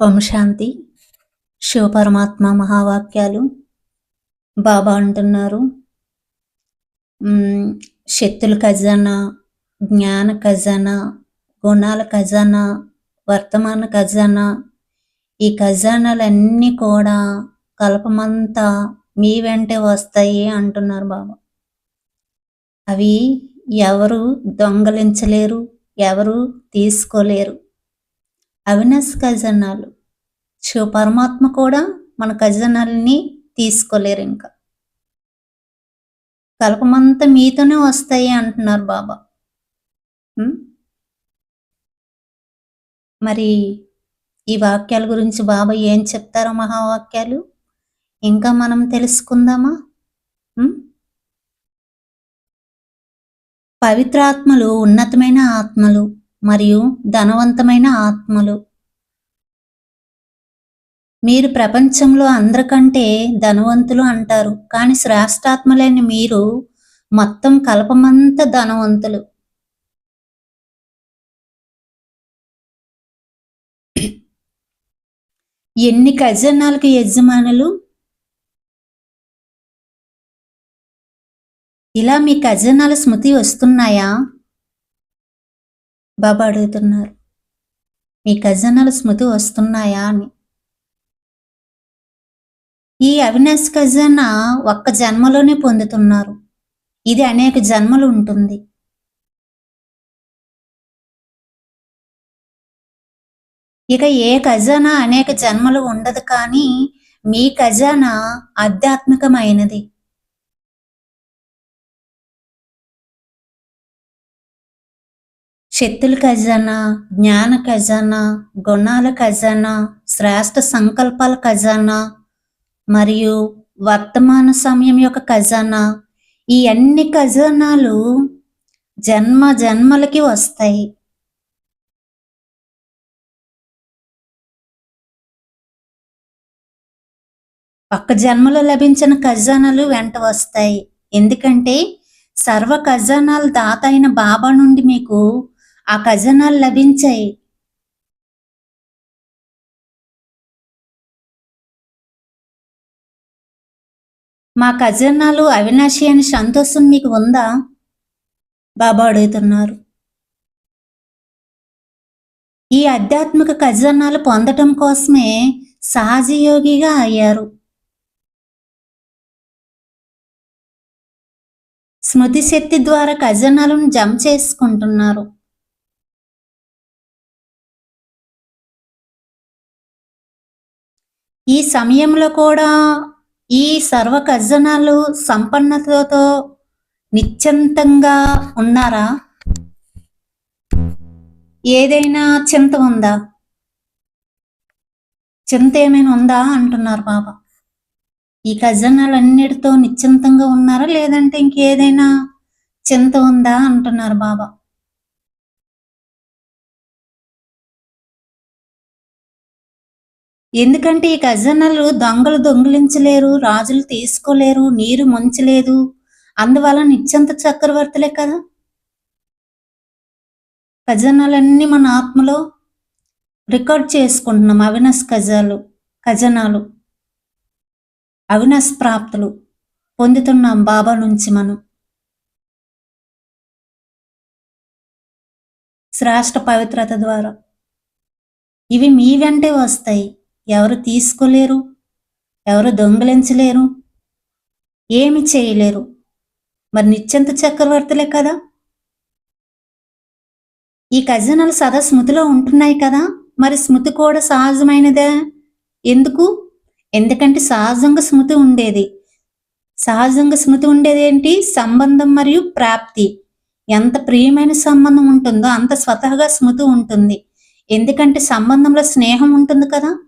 ఓం శాంతి. శివపరమాత్మ మహావాక్యాలు బాబా అంటున్నారు. శక్తుల ఖజానా జ్ఞాన ఖజానా గుణాల ఖజానా వర్తమాన ఖజానా ఈ ఖజానాలన్నీ కూడా కల్పమంతా మీ వెంటే వస్తాయి అంటున్నారు బాబా. అవి ఎవరు దొంగలించలేరు ఎవరు తీసుకోలేరు. అవినాష్ ఖజానాలు. శివ పరమాత్మ కూడా మన ఖజానాలని తీసుకోలేరు ఇంకా. కల్పమంతా మీతోనే వస్తాయి అంటున్నారు బాబా. మరి ఈ వాక్యాల గురించి బాబా ఏం చెప్తారో మహావాక్యాలు? ఇంకా మనం తెలుసుకుందామా? పవిత్రాత్మలు ఉన్నతమైన ఆత్మలు మరియు ధనవంతమైన ఆత్మలు. మీరు ప్రపంచంలో అందరికంటే ధనవంతులు అంటారు కానీ శ్రేష్టాత్మలైన మీరు మొత్తం కల్పమంత ధనవంతులు. ఎన్ని ఖజానాలకు యజమానులు? ఇలా మీ ఖజానాల స్మృతి వస్తున్నాయా? బాబా అడుగుతున్నారు. మీ ఖజానాల స్మృతి వస్తున్నాయా? అని. ఈ అవినాష్ ఖజానా ఒక్క జన్మలోనే పొందుతున్నారు. ఇది అనేక జన్మలు ఉంటుంది. ఇక ఏ ఖజానా అనేక జన్మలు ఉండదు కానీ మీ ఖజానా ఆధ్యాత్మికమైనది. శక్తుల ఖజానా జ్ఞాన ఖజానా గుణాల ఖజానా శ్రేష్ట సంకల్పాల ఖజానా మరియు వర్తమాన సమయం యొక్క ఖజానా. ఈ అన్ని ఖజానాలు జన్మ జన్మలకి వస్తాయి. ఒక్క జన్మలో లభించిన ఖజానాలు వెంట వస్తాయి. ఎందుకంటే సర్వ ఖజానాల దాత అయిన బాబా నుండి మీకు ఆ ఖజానాలు లభించాయి. మా ఖజనాలు అవినాశి అని సంతోషం మీకు ఉందా? బాబా అడుగుతున్నారు. ఈ ఆధ్యాత్మిక ఖజానాలు పొందటం కోసమే సహజయోగిగా అయ్యారు. స్మృతి శక్తి ద్వారా ఖజానాలను జమ చేసుకుంటున్నారు. ఈ సమయంలో కూడా ఈ సర్వ ఖజనాలు సంపన్నతతో నిశ్చంతంగా ఉన్నారా? ఏదైనా చింత ఉందా? చింత ఏమైనా ఉందా అంటున్నారు బాబా ఈ ఖజానాలన్నిటితో నిశ్చింతంగా ఉన్నారా? లేదంటే ఇంకేదైనా చింత ఉందా అంటున్నారు బాబా ఎందుకంటే ఈ ఖజానాలు దొంగలు దొంగిలించలేరు రాజులు తీసుకోలేరు నీరు ముంచలేదు. అందువల్ల నిత్యంత చక్రవర్తులే కదా? ఖజానాలన్నీ మన ఆత్మలో రికార్డ్ చేసుకుంటున్నాం. అవినాశ్ ఖజాలు ఖజానాలు అవినాశ్ ప్రాప్తులు పొందుతున్నాం బాబా నుంచి మనం. శ్రేష్ట పవిత్రత ద్వారా. ఇవి మీ వెంటే వస్తాయి. ఎవరు తీసుకోలేరు ఎవరు దొంగిలించలేరు ఏమి చేయలేరు. మరి నిత్యంత చక్రవర్తులే కదా? ఈ ఖజానాలు సదా స్మృతిలో ఉంటున్నాయి కదా? మరి స్మృతి కూడా సహజమైనదే? ఎందుకు? ఎందుకంటే సహజంగా స్మృతి ఉండేది. సహజంగా స్మృతి ఉండేది ఏంటి? సంబంధం మరియు ప్రాప్తి. ఎంత ప్రియమైన సంబంధం ఉంటుందో అంత స్వతహగా స్మృతి ఉంటుంది. ఎందుకంటే సంబంధంలో స్నేహం ఉంటుంది కదా?